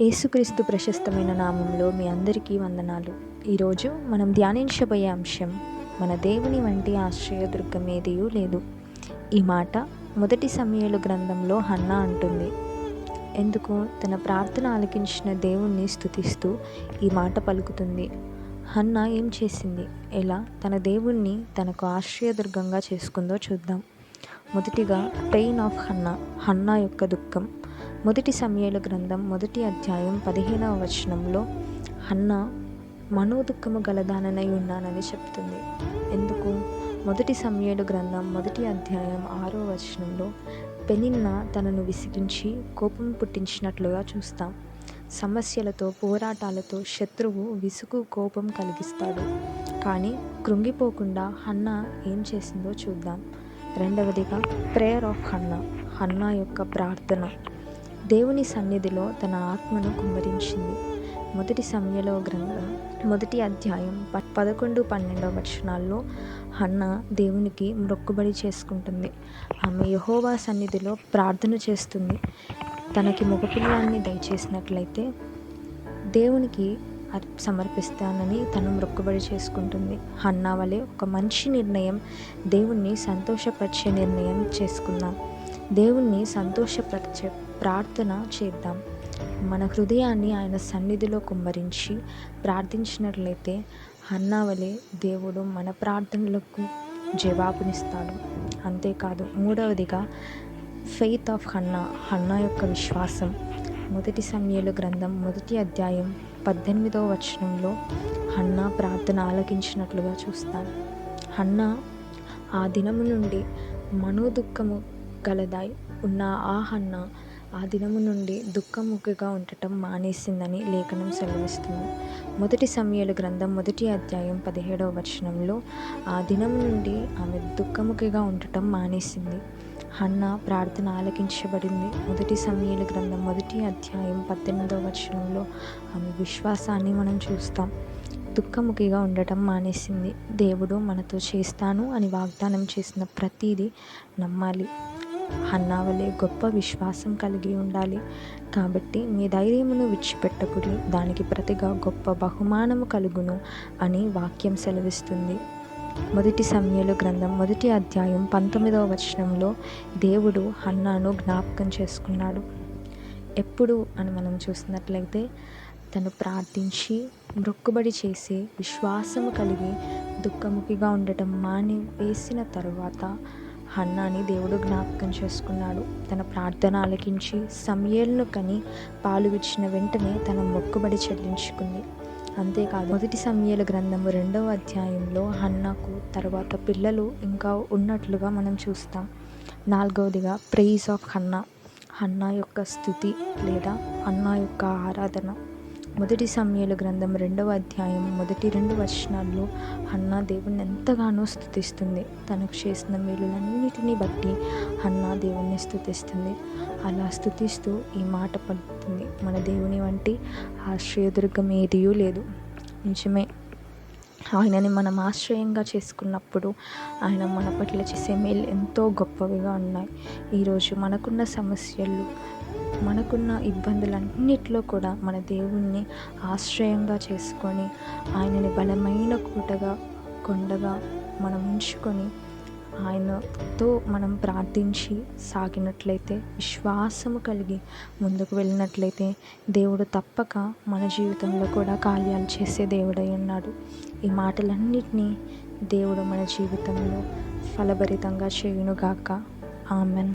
యేసుక్రీస్తు ప్రశస్తమైన నామంలో మీ అందరికీ వందనాలు. ఈరోజు మనం ధ్యానించబోయే అంశం మన దేవుని వంటి ఆశ్రయదుర్గం ఏదీయూ లేదు. ఈ మాట మొదటి సమయాలు గ్రంథంలో హన్నా అంటుంది. ఎందుకు తన ప్రార్థన ఆలకించిన దేవుణ్ణి స్థుతిస్తూ ఈ మాట పలుకుతుంది. హన్నా ఏం చేసింది? ఎలా తన దేవుణ్ణి తనకు ఆశ్రయదుర్గంగా చేసుకుందో చూద్దాం. మొదటిగా పెయిన్ ఆఫ్ హన్నా హన్నా యొక్క దుఃఖం. మొదటి సమయాల గ్రంథం మొదటి అధ్యాయం పదిహేనవ వచనంలో హన్నా మనోదుఖము గలదానని ఉన్నానని చెప్తుంది. ఎందుకు? మొదటి సమయాలు గ్రంథం మొదటి అధ్యాయం ఆరో వచనంలో పెనిన్న తనను విసిగించి కోపం పుట్టించినట్లుగా చూస్తాం. సమస్యలతో పోరాటాలతో శత్రువు విసుగు కోపం కలిగిస్తాడు. కానీ కృంగిపోకుండా హన్నా ఏం చేసిందో చూద్దాం. రెండవదిగా ప్రేయర్ ఆఫ్ హన్నా హన్నా యొక్క ప్రార్థన. దేవుని సన్నిధిలో తన ఆత్మను కుమ్మరించింది. మొదటి సమయలో గ్రంథం మొదటి అధ్యాయం పదకొండు పన్నెండవ వచనాల్లో హన్న దేవునికి మొక్కుబడి చేసుకుంటుంది. ఆమె యహోవా సన్నిధిలో ప్రార్థన చేస్తుంది. తనకి మగపిల్లాన్ని దయచేసినట్లయితే దేవునికి సమర్పిస్తానని తను మొక్కుబడి చేసుకుంటుంది. హన్నా వలె ఒక మంచి నిర్ణయం దేవుణ్ణి సంతోషపరిచే నిర్ణయం చేసుకుందాం. దేవుణ్ణి సంతోషపరిచే ప్రార్థన చేద్దాం. మన హృదయాన్ని ఆయన సన్నిధిలో కుమ్మరించి ప్రార్థించినట్లయితే హన్నావలే దేవుడు మన ప్రార్థనలకు జవాబునిస్తాడు. అంతేకాదు మూడవదిగా ఫెయిత్ ఆఫ్ హన్నా హన్నా యొక్క విశ్వాసం. మొదటి సమయంలో గ్రంథం మొదటి అధ్యాయం పద్దెనిమిదవ వచనంలో హన్నా ప్రార్థన ఆలకించినట్లుగా చూస్తాను. హన్నా ఆ దినము నుండి మనోదుఖము గలదై ఉన్న ఆ హన్న ఆ దినము నుండి దుఃఖముఖిగా ఉండటం మానేసిందని లేఖనం సెలవిస్తుంది. మొదటి సమయాలు గ్రంథం మొదటి అధ్యాయం పదిహేడవ వచనంలో ఆ దినం నుండి ఆమె దుఃఖముఖిగా ఉండటం మానేసింది. హన్న ప్రార్థన ఆలకించబడింది. మొదటి సమయాల గ్రంథం మొదటి అధ్యాయం పద్దెనిమిదవ వచనంలో ఆమె విశ్వాసాన్ని మనం చూస్తాం. దుఃఖముఖిగా ఉండటం మానేసింది. దేవుడు మనతో చేస్తాను అని వాగ్దానం చేసిన ప్రతీది నమ్మాలి. హన్నావలే గొప్ప విశ్వాసం కలిగి ఉండాలి. కాబట్టి మీ ధైర్యమును విడిచిపెట్టకుడి దానికి ప్రతిగా గొప్ప బహుమానము కలుగును అని వాక్యం సెలవిస్తుంది. మొదటి సమయంలో గ్రంథం మొదటి అధ్యాయం పంతొమ్మిదవ వచనంలో దేవుడు హన్నాను జ్ఞాపకం చేసుకున్నాడు. ఎప్పుడు అని మనం చూసినట్లయితే తను ప్రార్థించి మొక్కుబడి చేసి విశ్వాసము కలిగి దుఃఖముఖిగా ఉండటం మాని వేసిన తరువాత హన్నాని దేవుడు జ్ఞాపకం చేసుకున్నాడు. తన ప్రార్థన ఆలకించి సమయలను కని పాలు ఇచ్చిన వెంటనే తన మొక్కుబడి చెల్లించుకుంది. అంతేకాదు మొదటి సమయాల గ్రంథము రెండవ అధ్యాయంలో హన్నాకు తర్వాత పిల్లలు ఇంకా ఉన్నట్లుగా మనం చూస్తాం. నాలుగవదిగా ప్రైజ్ ఆఫ్ హన్నా. హన్నా యొక్క స్థుతి లేదా అన్నా యొక్క ఆరాధన. మొదటి సమయాల గ్రంథం రెండవ అధ్యాయం మొదటి రెండు వచనాల్లో హన్నా దేవుణ్ణి ఎంతగానో స్థుతిస్తుంది. తనకు చేసిన మేలులన్నిటినీ బట్టి హన్నా దేవుణ్ణి స్థుతిస్తుంది. అలా స్థుతిస్తూ ఈ మాట పలుకుతుంది. మన దేవుని వంటి ఆశ్రయదుర్గం ఏదియూ లేదు. నిజమే. ఆయనని మనం ఆశ్రయంగా చేసుకున్నప్పుడు ఆయన మన పట్ల చేసే మేలు ఎంతో గొప్పవిగా ఉన్నాయి. ఈరోజు మనకున్న సమస్యలు మనకున్న ఇబ్బందులన్నిట్లో కూడా మన దేవుణ్ణి ఆశ్రయంగా చేసుకొని ఆయనని బలమైన కూటగా కొండగా మనం ఉంచుకొని ఆయనతో మనం ప్రార్థించి సాగినట్లయితే విశ్వాసము కలిగి ముందుకు వెళ్ళినట్లయితే దేవుడు తప్పక మన జీవితంలో కూడా కార్యాలు చేసే దేవుడై ఉన్నాడు. ఈ మాటలన్నిటినీ దేవుడు మన జీవితంలో ఫలభరితంగా చేయునుగాక. ఆమెన్.